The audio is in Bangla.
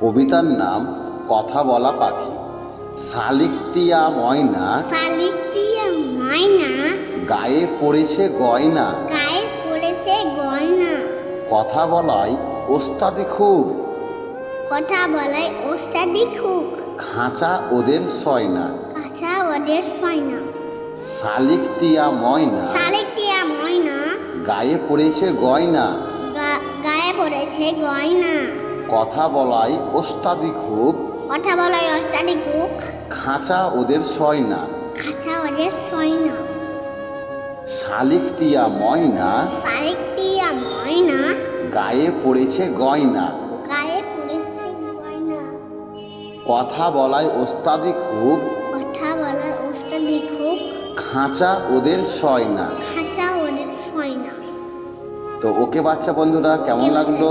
কবিতার নাম কথা বলা পাখি। শালিকটিয়া ময়না। শালিকটিয়া ময়না। গায়ে পড়েছে গয়না। গায়ে পড়েছে গয়না। কথা বলাই ওস্তাদি খুব। কথা বলায় ওস্তাদি খুব। খাঁচা ওদের সয় না কাঁচা ওদের সয়না। শালিকটিয়া ময়না। শালিকটিয়া ময়না। গায়ে পড়েছে গয়না। গায়ে পড়েছে গয়না। কথা বলাই ওস্তাদি খুব। কথা বলায় ওস্তাদি খুব। খাঁচা ওদের সয় না কাঁচা ওদের সয়না। শালিকটিয়া ময়না। শালিকটিয়া ময়না। গায়ে পড়েছে গয়না। গায়ে পড়েছে গয়না। কথা বলায় ওস্তাদি খুব। কথা বলার ওস্তাদি খুব। খাঁচা ওদের সয় না খাঁচা ওদের সয়না। তো ওকে বাচ্চা বন্ধুরা কেমন লাগল?